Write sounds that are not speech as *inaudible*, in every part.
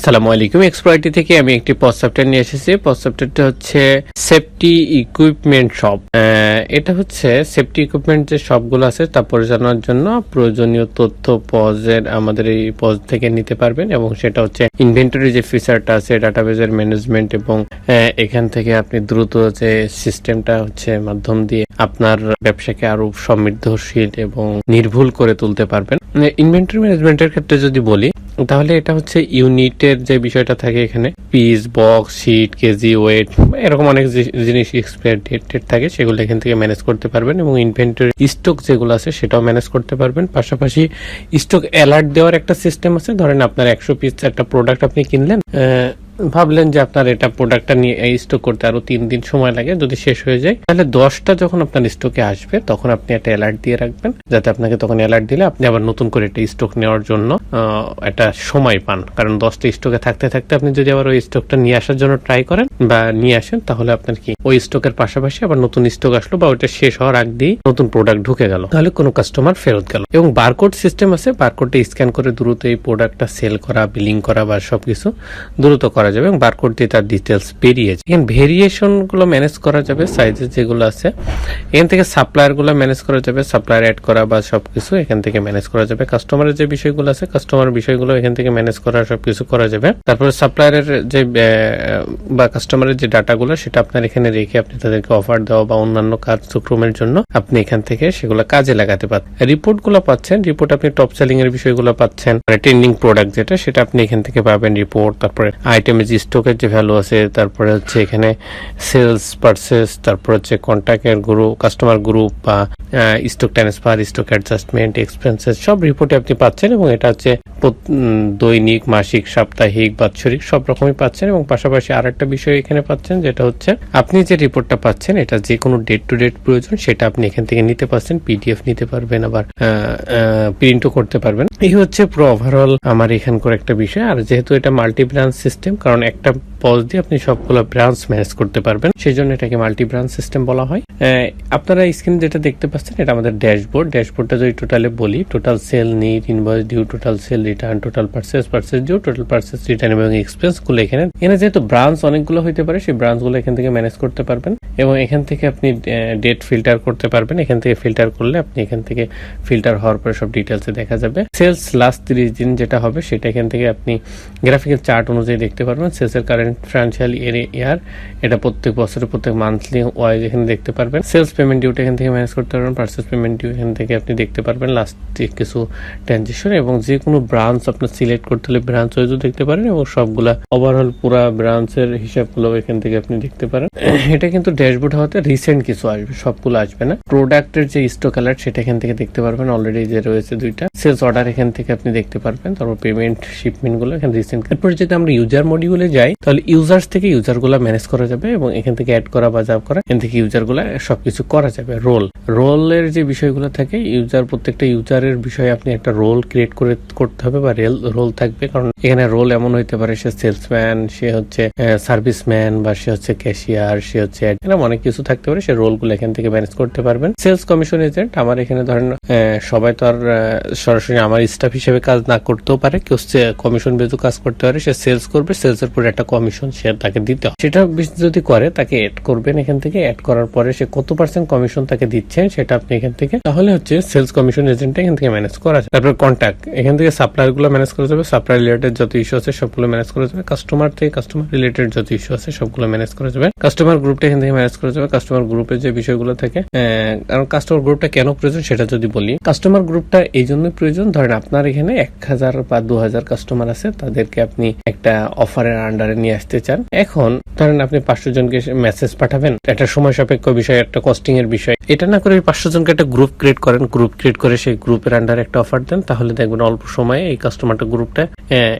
আসসালামু আলাইকুম। এক্সপ্লয়টি থেকে আমি একটি সফটওয়্যার নিয়ে এসেছি। পজ সফটওয়্যারটা হচ্ছে সেফটি ইকুইপমেন্ট শপ এটা হচ্ছে সেফটি ইকুইপমেন্ট যে শপগুলো আছে, তা পরিচালনার জন্য প্রয়োজনীয় তথ্য পজের আমাদের এই পজ থেকে নিতে পারবেন এবং সেটা হচ্ছে ইনভেন্টরি যে ফিচারটা আছে ডাটাবেজের ম্যানেজমেন্ট এবং এখান থেকে আপনি দ্রুত যে সিস্টেমটা হচ্ছে মাধ্যম দিয়ে আপনার ব্যবসাকে আরও সমৃদ্ধশীল এবং নির্ভুল করে তুলতে পারবেন। ইনভেন্টরি ম্যানেজমেন্টের ক্ষেত্রে যদি বলি তাহলে এটা হচ্ছে ইউনিটের যে বিষয়টা থাকে এখানে। Piece, box, sheet, KG, weight, এরকম অনেক জিনিস এক্সপায়ার ডেট থাকে, সেগুলো এখান থেকে ম্যানেজ করতে পারবেন এবং ইনভেন্টরি স্টক যেগুলো আছে সেটাও ম্যানেজ করতে পারবেন। পাশাপাশি স্টক অ্যালার্ট দেওয়ার একটা সিস্টেম আছে। ধরেন আপনার একশো পিস একটা প্রোডাক্ট আপনি কিনলেন ভাবলেন যে আপনার এটা প্রোডাক্টটা নিয়ে স্টক করতে আরও তিন দিন সময় লাগে, যদি শেষ হয়ে যায়, তাহলে দশটা যখন আপনার স্টকে আসবে, তখন আপনি একটা অ্যালার্ট দিয়ে রাখবেন, যাতে আপনাকে তখন অ্যালার্ট দিলে আপনি আবার নতুন করে একটা স্টক নেওয়ার জন্য একটা সময় পান। কারণ দশটা স্টকে থাকতে থাকতে আপনি যদি আবার ওই স্টকটা নিয়ে আসার জন্য ট্রাই করেন বা নিয়ে আসেন, তাহলে আপনার কি ওই স্টকের পাশাপাশি আবার নতুন স্টক আসলো বা ওইটা শেষ হওয়ার আগ দিয়ে নতুন প্রোডাক্ট ঢুকে গেল। তাহলে কোনো কাস্টমার ফেরত গেল। এবং বারকোড সিস্টেম আছে বারকোডটা স্ক্যান করে দ্রুত এই প্রোডাক্টটা সেল করা বিলিং করা বা সবকিছু দ্রুত করা যাবে এবং বারকোড দিয়ে তার ডিটেলস বেরিয়ে যায় এখানে ভেরিয়েশনগুলো ম্যানেজ করা যাবে সাইজেস যেগুলো আছে। এখান থেকে সাপ্লায়ারগুলো ম্যানেজ করা যাবে সাপ্লায়ার অ্যাড করা বা সবকিছু এখান থেকে ম্যানেজ করা যাবে। কাস্টমারের যে বিষয়গুলো আছে কাস্টমার বিষয়গুলো এখান থেকে ম্যানেজ করা, সবকিছু করা যাবে। তারপরে সাপ্লায়ারের যে বা কাস্টমারের যে ডাটাগুলো, সেটা আপনার এখানে রেখে আপনি তাদেরকে অফার দেওয়া বা অন্যান্য কার্যক্রমের জন্য আপনি এখান থেকে সেগুলো কাজে লাগাতে পারেন রিপোর্টগুলো পাচ্ছেন রিপোর্ট আপনি টপ সেলিং এর বিষয়গুলো পাচ্ছেন। ট্রেন্ডিং প্রোডাক্ট যেটা, সেটা আপনি এখান থেকে পাবেন রিপোর্ট তারপরে আইটেমের যে স্টকের যে ভ্যালু আছে, তারপরে হচ্ছে এখানে সেলস পারচেস তারপর হচ্ছে কন্ট্যাক্টের গ্রুপ কাস্টমার গ্রুপ বা stock transfer stock adjustment expenses সব রিপোর্টে আপনি পাচ্ছেন এবং এটা হচ্ছে দৈনিক, মাসিক, সাপ্তাহিক, বাৎসরিক সব রকমই পাচ্ছেন এবং পাশাপাশি আর একটা বিষয় এখানে পাচ্ছেন যেটা হচ্ছে আপনি যে রিপোর্টটা পাচ্ছেন, এটা যে কোনো ডেট টু ডেট প্রয়োজন, সেটা আপনি এখান থেকে নিতে পারছেন পিডিএফ নিতে পারবেন আবার প্রিন্টও করতে পারবেন। এই হচ্ছে পুরো ওভারঅল আমার এখানকার একটা বিষয়। আর যেহেতু এটা মাল্টি ব্রাঞ্চ সিস্টেম কারণ একটা পজ দিয়ে আপনি সবগুলো ব্রাঞ্চ ম্যানেজ করতে পারবেন। সেই জন্য এটাকে মাল্টি ব্রাঞ্চ সিস্টেম বলা হয়। আপনারা স্ক্রিন যেটা দেখতে পাচ্ছেন, এটা আমাদের ড্যাশবোর্ড ড্যাশবোর্ডটা যদি টোটালে বলি total sale net invoice due total sale return total purchase purchase due total purchase return এবং এক্সপেন্সগুলো এখানে। এখানে যেহেতু ব্রাঞ্চ অনেকগুলো হতে পারে, সেই ব্রাঞ্চগুলো এখান থেকে ম্যানেজ করতে পারবেন এবং এখান থেকে আপনি ডেট ফিল্টার করতে পারবেন। এখান থেকে ফিল্টার করলে আপনি এখান থেকে ফিল্টার হওয়ার পরে সব ডিটেলস দেখা যাবে। সেলস লাস্ট তিরিশ দিন যেটা হবে, সেটা এখান থেকে আপনি গ্রাফিক্যাল চার্ট অনুযায়ী দেখতে পারবেন। সেলসের কারেন্ট ফিনান্সিয়াল ইয়ার এটা প্রত্যেক বছরের প্রত্যেক মান্থলি ওয়াইজ এখানে দেখতে পারবেন। সেলস পেমেন্ট ডিউটা এখান থেকে ম্যানেজ করতে পারবেন পার্সেস পেমেন্ট ডিউ এখান থেকে আপনি দেখতে পারবেন লাস্ট কিছু ট্রানজেকশন এবং যে কোনো ব্রাঞ্চ আপনার সিলেক্ট করতে হলে ব্রাঞ্চ ওয়াইজও দেখতে পারেন এবং সবগুলা ওভারঅল পুরা ব্রাঞ্চের হিসাবগুলো এখান থেকে আপনি দেখতে পারেন। *coughs* এটা কিন্তু ড্যাশবোর্ড হওয়াতে রিসেন্ট কিছু আসবে, সবগুলো আসবে না। প্রোডাক্টের যে স্টক অ্যালার্ট সেটা এখান থেকে দেখতে পারবেন অলরেডি যে রয়েছে দুইটা। সেলস অর্ডার এখান থেকে আপনি দেখতে পারবেন, তারপর পেমেন্ট শিপমেন্টগুলো এখানে রিসেন্ট এরপর যদি আমরা ইউজার মডিউলে যাই, তাহলে ইউজার্স থেকে ইউজারগুলা ম্যানেজ করা যাবে এবং এখান থেকে অ্যাড করা বা জাব করা, এখান থেকে ইউজারগুলা সবকিছু করা যাবে। রোল রোলের যে বিষয়গুলো থাকে ইউজার প্রত্যেকটা ইউজারের বিষয়ে আপনি একটা রোল ক্রিয়েট করে করতে হবে বা রেল রোল থাকবে। কারণ এখানে রোল এমন হইতে পারে, সে সেলসম্যান সে হচ্ছে সার্ভিসম্যান বা সে হচ্ছে ক্যাশিয়ার সে হচ্ছে এরকম অনেক কিছু থাকতে পারে। সে রোলগুলো এখান থেকে ম্যানেজ করতে পারবেন। সেলস কমিশন এজেন্ট আমার এখানে ধরেন সবাই তো আর সরাসরি আমার স্টাফ হিসেবে কাজ না করতেও পারে। কেউ কমিশন বেজু কাজ করতে পারে, সে সেলস করবে সেলস এর পরে একটা কমিশন সে তাকে দিতে হবে সেটা যদি করে, তাকে অ্যাড করবেন এখান থেকে। অ্যাড করার পরে সে কত পার্সেন্ট কমিশন তাকে দিচ্ছেন সেটা আপনি এখান থেকে তাহলে হচ্ছে সেলস কমিশন এজেন্ট এখান থেকে ম্যানেজ করা যায়। তারপর কন্ট্যাক্ট এখান থেকে সাপ্লায়ারগুলো ম্যানেজ করা যাবে। সাপ্লাই রিলেটেড যত ইস্যু আছে সবগুলো ম্যানেজ করা যাবে। কাস্টমার থেকে কাস্টমার রিলেটেড যত ইস্যু আছে সবগুলো ম্যানেজ করা যাবে। কাস্টমার গ্রুপটা এখান থেকে ম্যানেজ করা যাবে। কাস্টমার গ্রুপের যে বিষয়গুলো থাকে কারণ কাস্টমার গ্রুপটা কেন প্রয়োজন সেটা যদি বলি। কাস্টমার গ্রুপটা এই জন্যই প্রয়োজন, ধরেন আপনার এখানে এক হাজার বা দু হাজার কাস্টমার আছে, তাদেরকে আপনি একটা অফারের আন্ডারে নিয়ে আসতে চান, এখন ধরেন আপনি পাঁচশো জনকে মেসেজ পাঠাবেন। একটা সময় সাপেক্ষ বিষয়, একটা কস্টিং এর বিষয়। এটা না করে পাঁচশো জনকে একটা গ্রুপ ক্রিয়েট করেন গ্রুপ ক্রিয়েট করে সেই গ্রুপের আন্ডার একটা অফার দেন, তাহলে দেখবেন অল্প সময়ে এই কাস্টমারটা গ্রুপটা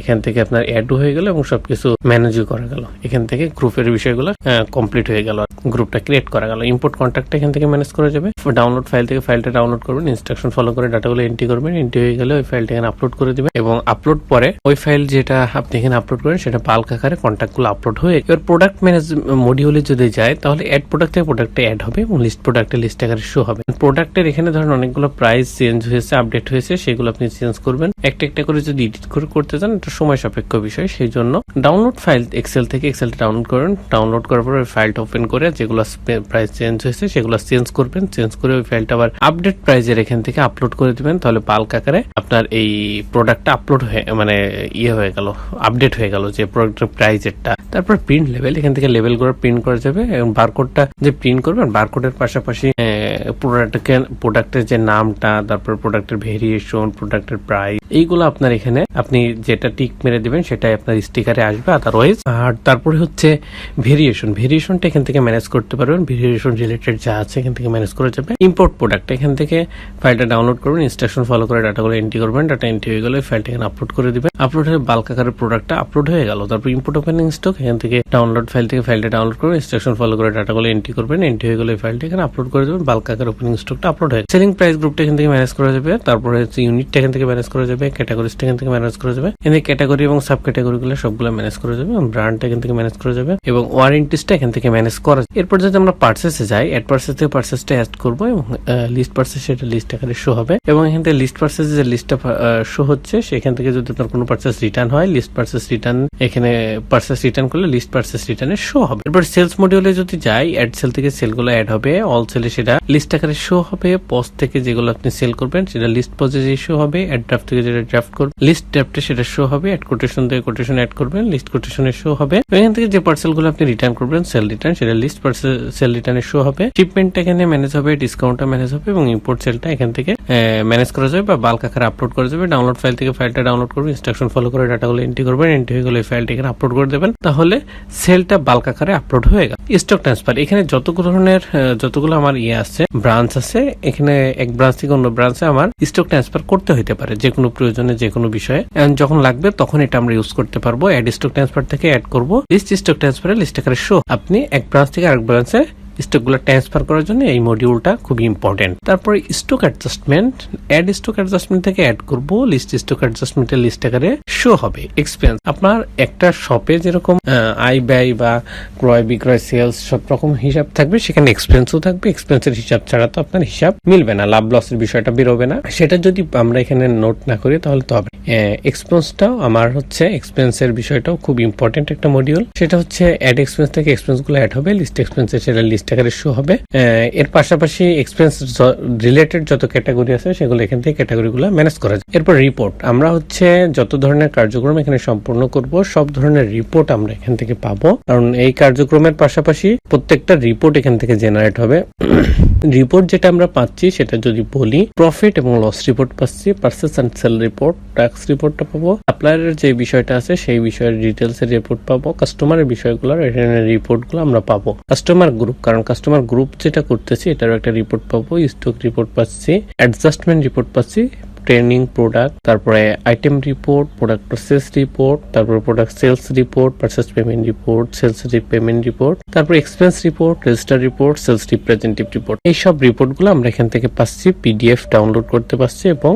এখান থেকে আপনার অ্যাড হয়ে গেল এবং সবকিছু ম্যানেজও করা গেল। এখান থেকে গ্রুপের বিষয়গুলো কমপ্লিট হয়ে গেল। গ্রুপটা ক্রিয়েট করা গেল। ইম্পোর্ট কন্ট্যাক্টটা এখান থেকে ম্যানেজ করা যাবে। ডাউনলোড ফাইল থেকে ফাইলটা ডাউনলোড করবেন ইনস্ট্রাকশন ফলো করে ডাটাগুলো এন্ট্রি করবেন। এন্ট্রি হয়ে গেলে ওই ফাইলটা এখানে আপলোড করে দিবেন এবং আপলোড পরে ওই ফাইল যেটা আপনি এখানে আপলোড করেন, সেটা বাল্ক আকারে কন্ট্যাক্টগুলো আপলোড হয়ে এবার প্রোডাক্ট ম্যানেজ মডিউলে যদি যায়, তাহলে অ্যাড প্রোডাক্ট থেকে প্রোডাক্টে অ্যাড হবে এবং লিস্ট প্রোডাক্টে লিস্ট আকারে শো হবে। প্রোডাক্টের এখানে ধরেন অনেকগুলো প্রাইস চেঞ্জ হয়েছে আপডেট হয়েছে, সেগুলো আপনি চেঞ্জ করবেন। একটা একটা করে যদি এডিট করে করতে চান, এটা সময় সাপেক্ষ বিষয়, সেই জন্য ডাউনলোড ফাইল এক্সেল থেকে এক্সেল ডাউনলোড করবেন ডাউনলোড করার পর ফাইলটা ওপেন করে যেগুলো প্রাইস চেঞ্জ হয়েছে, সেগুলো চেঞ্জ করবেন। চেঞ্জ করে ওই ফাইলটা আবার আপডেট প্রাইজের এখান থেকে আপলোড করে দিবেন, তাহলে বাল্ক আকারে আপনার এই প্রোডাক্টটা আপলোড হয়ে মানে ইয়ে হয়ে গেল আপডেট হয়ে গেল যে প্রোডাক্টের প্রাইজেরটা তারপর প্রিন্ট লেভেল এখান থেকে লেভেল করে প্রিন্ট করা যাবে এবং বারকোডটা যে প্রিন্ট করবেন বারকোডের পাশাপাশি প্রোডাক্টকে প্রোডাক্টের যে নামটা, তারপর প্রোডাক্টের ভেরিয়েশন প্রোডাক্টের প্রাইস এইগুলো আপনার এখানে আপনি যেটা টিক মেরে দিবেন সেটাই আপনার স্টিকারে আসবে আদারওয়াইজ আর তারপরে হচ্ছে ভেরিয়েশন ভেরিয়েশনটা এখান থেকে ম্যানেজ করতে পারবেন। ভেরিয়েশন রিলেটেড যা আছে এখান থেকে ম্যানেজ করা যাবে ইম্পোর্ট প্রোডাক্ট এখান থেকে ফাইলটা ডাউনলোড করবেন ইনস্ট্রাকশন ফলো করে ডাটাগুলো এন্ট্রি করবেন ডাটা এন্ট্রি হয়ে গেলে ফাইলটা এখানে আপলোড করে দিবেন। আপলোড হয়ে বাল্ক আকারের প্রোডাক্টটা আপলোড হয়ে গেল। তারপর ইম্পোর্ট ওপেনিং স্টক এখান থেকে ডাউনলোড ফাইল থেকে ফাইলটা ডাউনলোড করবেন ইনস্ট্রাকশন ফলো করে ডাটাগুলো এন্ট্রি করবেন। এন্ট্রি হয়ে গেলে ফাইলটা এখানে আপলোড করে দেবেন। বাল্ক আকার ওপেনিং স্টকটা আপলোড হয়ে সেলিং প্রাইস গ্রুপটা এখান থেকে ম্যানেজ করা যাবে। তারপরে হচ্ছে ইউনিটটা এখান থেকে ম্যানেজ করা যাবে। ক্যাটাগরিজটা এখান থেকে ম্যানেজ করা যাবে। এখানে ক্যাটাগরি এবং সাব ক্যাটাগরি গুলো সবগুলো ম্যানেজ করা যাবে এবং ব্র্যান্ডটা এখান থেকে ম্যানেজ করা যাবে এবং ওয়ারেন্টিসটা এখান থেকে ম্যানেজ করা যাবে। এরপর যদি আমরা পার্সেসে যাই অ্যাড পার্সেস থেকে পার্সেসটা অ্যাড করব এবং লিস্ট পার্সেস সেটা লিস্ট আকারে শো হবে এবং এখান থেকে লিস্ট পার্সেস যে লিস্টটা শো হচ্ছে, সেখান থেকে যদি আপনার কোনো পার্সেস রিটার্ন হয় লিস্ট পার্সেস রিটার্ন এখানে পার্সেস রিটার্ন করলে লিস্ট পার্সেস রিটার্নে শো হবে। এরপর সেলস মডিউলে যদি যাই অ্যাড সেল থেকে সেলগুলো অ্যাড হবে অল সেলে সেটা লিস্ট আকারে শো হবে পোস্ট থেকে যেগুলো আপনি সেল করবেন, সেটা লিস্ট পজে শো হবে অ্যাড ড্রাফট থেকে যেটা ড্রাফট করবেন লিস্ট ড্রাফটে সেটা শো হবে অ্যাড কোটেশন থেকে কোটেশন অ্যাড করবেন লিস্ট কোটেশনে শো হবে। এখান থেকে যে পার্সেলগুলো আপনি রিটার্ন করবেন সেল রিটার্ন সেটা লিস্ট সেল রিটার্নে শো হবে। শিপমেন্ট এখানে ম্যানেজ হবে ডিসকাউন্টটা ম্যানেজ হবে এবং ইম্পোর্ট সেলটা এখান থেকে ম্যানেজ করা যাবে বা বাল্ক আকারে আপলোড করা যাবে। ডাউনলোড ফাইল থেকে ফাইলটা ডাউনলোড করবেন ইনস্ট্রাকশন ফলো করে ডাটাগুলো এন্ট্রি করবেন এন্ট্রি হয়ে গেলে ফাইলটা এখানে আপলোড করে দেবেন। তাহলে সেলটা বাল্ক আকারে আপলোড হয়ে গেল। স্টক ট্রান্সফার এখানে যতগুলো ধরনের যতগুলো আমার ইয়ে আছে ব্রাঞ্চ আছে, এখানে এক ব্রাঞ্চ থেকে অন্য ব্রাঞ্চে আমার স্টক ট্রান্সফার করতে হইতে পারে যে কোনো প্রয়োজনে যে কোনো বিষয়ে। যখন লাগবে তখন এটা আমরা ইউজ করতে পারব। অ্যাড স্টক ট্রান্সফার থেকে অ্যাড করব। লিস্ট স্টক ট্রান্সফারে লিস্ট আকারে শো আপনি এক ব্রাঞ্চ থেকে আরেক ব্রাঞ্চে স্টকগুলো ট্রান্সফার করার জন্য এই মডিউলটা খুবই ইম্পর্টেন্ট তারপরে stock adjustment add stock adjustment থেকে অ্যাড করব লিস্ট স্টক অ্যাডজাস্টমেন্টের লিস্ট আকারে শো হবে। এক্সপেন্স আপনার একটা শপে যেরকম আয় ব্যয় বা ক্রয় বিক্রয় সেলস সব রকম হিসাব থাকবে, সেখানে এক্সপেন্সও থাকবে। এক্সপেন্সের হিসাব ছাড়া তো আপনার হিসাব মিলবে না, লাভ লসের বিষয়টা বেরোবে না। সেটা যদি আমরা এখানে নোট না করি, তাহলে তো হবে। এক্সপেন্সটাও আমার হচ্ছে এক্সপেন্সের বিষয়টাও খুব ইম্পর্টেন্ট একটা মডিউল সেটা হচ্ছে অ্যাড এক্সপেন্স থেকে এক্সপেন্সগুলো অ্যাড হবে লিস্ট এক্সপেন্সের সেটা লিস্ট আকারে শো হবে। এর পাশাপাশি এক্সপেন্স রিলেটেড যত ক্যাটাগরি আছে, সেগুলো এখান থেকে ক্যাটাগরি গুলো ম্যানেজ করা যায়। এরপর রিপোর্ট আমরা হচ্ছে যত ধরনের কার্যক্রম এখানে সম্পূর্ণ করব, সব ধরনের রিপোর্ট আমরা এখান থেকে পাবো। কারণ এই কার্যক্রমের পাশাপাশি প্রত্যেকটা রিপোর্ট এখান থেকে জেনারেট হবে। রিপোর্ট যেটা আমরা পাচ্ছি, সেটা যদি বলি প্রফিট এবং লস রিপোর্ট পাচ্ছি purchase and sale report tax রিপোর্টটা পাবো। সাপ্লায়ারের যে বিষয়টা আছে, সেই বিষয়ের ডিটেলস এর রিপোর্ট পাবো। কাস্টমারের বিষয়গুলোর রিপোর্টগুলো আমরা পাবো। কাস্টমার গ্রুপ কারণ কাস্টমার গ্রুপ যেটা করতেছি, এটারও একটা রিপোর্ট পাবো স্টক রিপোর্ট পাচ্ছি অ্যাডজাস্টমেন্ট রিপোর্ট পাচ্ছি। ট্রেনিং প্রোডাক্ট তারপরে item report product process report তারপরে product sales report purchase payment report sales payment report তারপর expense report register report sales representative report এই সব রিপোর্টগুলো আমরা এখান থেকে পাচ্ছি পিডিএফ ডাউনলোড করতে পারছি এবং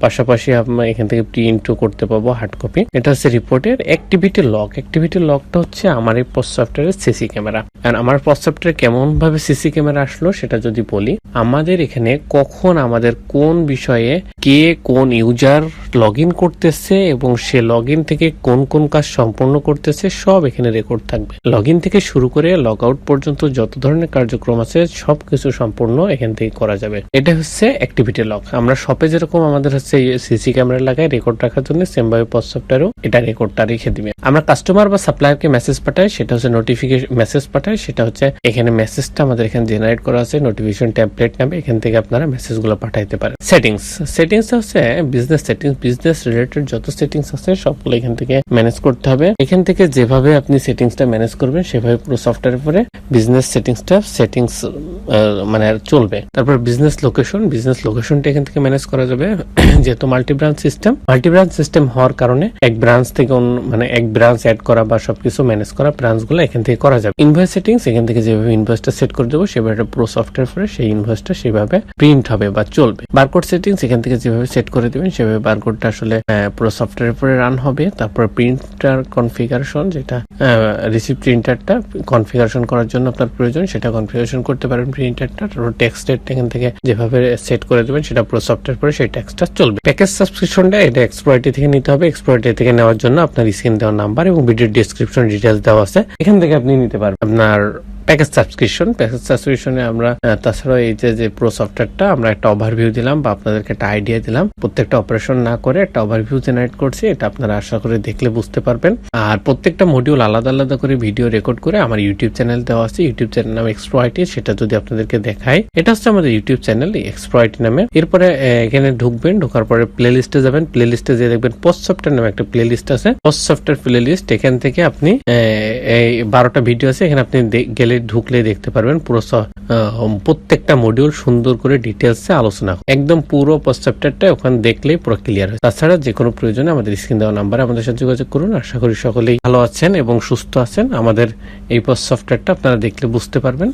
পাশাপাশি আমরা এখান থেকে প্রিন্টও করতে পাবো হার্ড কপি এটা হচ্ছে রিপোর্টের অ্যাক্টিভিটি লগ অ্যাক্টিভিটি লগটা হচ্ছে আমার এই পোস্ট সফটওয়্যারের সিসি ক্যামেরা আর আমার পোস্ট সফটওয়্যার কেমন ভাবে সিসি ক্যামেরা আসলো সেটা যদি বলি, আমাদের এখানে কখন আমাদের কোন বিষয়ে কে কোন ইউজার লগ ইন করতেছে এবং সে লগ ইন থেকে কোন কোন কাজ সম্পন্ন করতেছে সব এখানে রেকর্ড থাকবে। লগ ইন থেকে শুরু করে লগ আউট পর্যন্ত যত ধরনের কার্যক্রম আছে সবকিছু সম্পূর্ণ এখান থেকে করা যাবে। এটা হচ্ছে অ্যাক্টিভিটি লগ আমরা শপে যেরকম আমাদের হচ্ছে সিসি ক্যামেরা লাগাই রেকর্ড রাখার জন্য সেম ভাবে পোস্ট সফটওয়্যারও এটা রেকর্ডটা রেখে দিবে। আমরা কাস্টমার বা সাপ্লায়ারকে মেসেজ পাঠাই, সেটা হচ্ছে নোটিফিকেশন মেসেজ পাঠাই, সেটা হচ্ছে এখানে মেসেজটা আমাদের এখানে জেনারেট করা আছে নোটিফিকেশন ট্যাবলেট নামে এখান থেকে আপনারা মেসেজগুলো পাঠাইতে পারেন। সেটিংস সেটিংস হচ্ছে বিজনেস সেটিংস বিজনেস রিলেটেড যত সেটিংস আছে, সবগুলো এখান থেকে ম্যানেজ করতে হবে। এখান থেকে যেভাবে আপনি সেটিংসটা ম্যানেজ করবেন, সেভাবে পুরো সফটওয়্যারের পরে বিজনেস সেটিংসটা সেটিংস মানে চলবে। তারপর বিজনেস লোকেশন বিজনেস লোকেশনটা এখান থেকে ম্যানেজ করা যাবে। *clears throat* যেহেতু multi branch system multi branch system হওয়ার কারণে এক ব্রাঞ্চ থেকে মানে এক ব্রাঞ্চ অ্যাড করা বা সবকিছু ম্যানেজ করা ব্রাঞ্চগুলো এখান থেকে করা যাবে। ইনভয়েস সেটিংস এখান থেকে যেভাবে ইনভয়েসটা সেট করে দেবো, সেভাবে পুরো সফটওয়্যার পরে সেই ইনভয়েসটা সেভাবে প্রিন্ট হবে বা চলবে। বারকোড সেটিংস এখান থেকে যেভাবে সেট করে দেবেন, সেভাবে বারকোড কোডটা আসলে পুরো সফটওয়্যারের উপরে রান হবে। তারপর প্রিন্টার কনফিগারেশন যেটা রিসিভ প্রিন্টারটা কনফিগারেশন করার জন্য আপনার প্রয়োজন, সেটা কনফিগারেশন করতে পারেন প্রিন্টারটা টেক্সটের এখান থেকে যেভাবে সেট করে দেবেন, সেটা পুরো সফটওয়্যার পরে সেই টেক্সটটা চলবে। প্যাকেজ সাবস্ক্রিপশনটা এটা এক্সপ্লয়টি থেকে নিতে হবে। এক্সপ্লয়টি থেকে নেওয়ার জন্য আপনার স্ক্রিন দেওয়া নাম্বার এবং ভিডিও ডিসক্রিপশন ডিটেলস দেওয়া আছে। এখান থেকে আপনি নিতে পারবেন। আপনার প্যাকেজ সাবস্ক্রিপশন প্যাকেজ সাবস্ক্রিপশনে আমরা তাছাড়াও এই যে প্রো সফটওয়্যারটা আমরা একটা ওভারভিউ দিলাম বা আপনাদেরকে একটা আইডিয়া দিলাম। প্রত্যেকটা অপারেশন না করে একটা ওভারভিউ জেনারেট করছি, এটা আপনারা আশা করে দেখলে বুঝতে পারবেন। আর প্রত্যেকটা মডিউল আলাদা আলাদা করে ভিডিও রেকর্ড করে আমার ইউটিউব চ্যানেল দেওয়া আছে। ইউটিউব চ্যানেল নাম এক্সপ্লয়টি সেটা যদি আপনাদেরকে দেখায় এটা হচ্ছে আমাদের ইউটিউব চ্যানেল এক্সপ্লয়টি নামে। এরপরে এখানে ঢুকবেন, ঢোকার পরে প্লে লিস্টে যাবেন। প্লে লিস্টে যে দেখবেন পোস্ট সফটওয়্যার নামে একটা প্লে লিস্ট আছে। পোস্ট সফটওয়্যার প্লে লিস্ট এখান থেকে আপনি এই বারোটা ভিডিও আছে, এখানে আপনি দে- গেলে ঢুকলে দেখতে পারবেন পুরো প্রত্যেকটা মডিউল সুন্দর করে ডিটেলসে আলোচনা। একদম পুরো প্রস্তাবটা ওখানে দেখলেই পুরো ক্লিয়ার হয়। তাছাড়া যে কোনো প্রয়োজনে আমাদের স্ক্রিন দেওয়া নাম্বারে আমাদের সাথে যোগাযোগ করুন। আশা করি সকলেই ভালো আছেন এবং সুস্থ আছেন। আমাদের এই পোস্ট সফটওয়্যারটা আপনারা দেখলে বুঝতে পারবেন।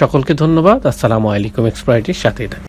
সকলকে ধন্যবাদ। আসসালামু আলাইকুম এক্সপ্রাইটির সাথেই থাকুন।